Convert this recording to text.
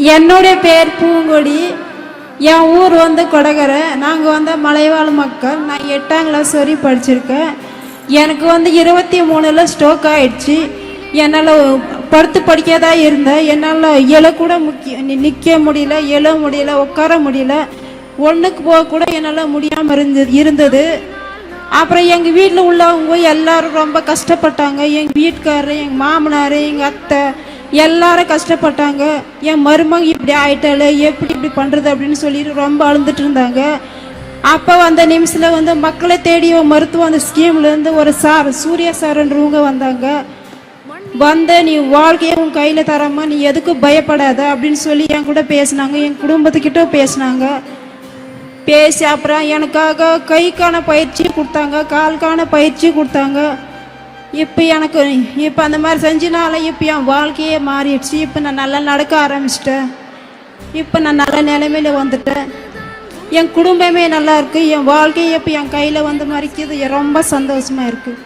என்னுடைய பேர் பூங்கொடி. என் ஊர் வந்து கொடகரை. நாங்கள் வந்து மலைவாழ் மக்கள். நான் எட்டாம் கிளாஸ் வரையும் படிச்சிருக்கேன். எனக்கு வந்து இருபத்தி மூணில் ஸ்ட்ரோக் ஆயிடுச்சு. என்னால் படுத்து படிக்காதா இருந்தேன். என்னால் எழக்கூட முக்கிய நிற்க முடியல எழ முடியல உட்கார முடியல. ஒன்றுக்கு போக கூட என்னால் முடியாமல் இருந்தது இருந்தது. அப்புறம் எங்கள் வீட்டில் உள்ளவங்க எல்லாரும் ரொம்ப கஷ்டப்பட்டாங்க. எங்கள் வீட்டுக்காரர் எங்கள் மாமனார் எங்கள் அத்தை எல்லாரும் கஷ்டப்பட்டாங்க. என் மருமக இப்படி ஆயிட்டாள் எப்படி இப்படி பண்ணுறது அப்படின்னு சொல்லிட்டு ரொம்ப அழுந்துட்டு இருந்தாங்க. அப்போ அந்த நிமிஷத்தில் வந்து மக்களை தேடி மருத்துவம் அந்த ஸ்கீம்லேருந்து ஒரு சார் சூர்யா சார்ன்றவங்க வந்தாங்க. வந்த நீ வாழ்க்கையை உன் கையில் தராம நீ எதுக்கும் பயப்படாத அப்படின்னு சொல்லி என் கூட பேசினாங்க. என் குடும்பத்துக்கிட்ட பேசினாங்க. பேசி அப்புறம் எனக்காக கைக்கான பயிற்சி கொடுத்தாங்க கால்கான பயிற்சி கொடுத்தாங்க. இப்போ எனக்கு இப்போ அந்த மாதிரி செஞ்சனால இப்போ என் வாழ்க்கையே மாறிடுச்சு. இப்போ நான் நல்லா நடக்க ஆரம்பிச்சிட்டேன். இப்போ நான் நல்ல நிலைமையில வந்துட்டேன். என் குடும்பமே நல்லா இருக்கு. என் வாழ்க்கையே இப்போ என் கையில் வந்து மறிக்கிறது ரொம்ப சந்தோஷமா இருக்குது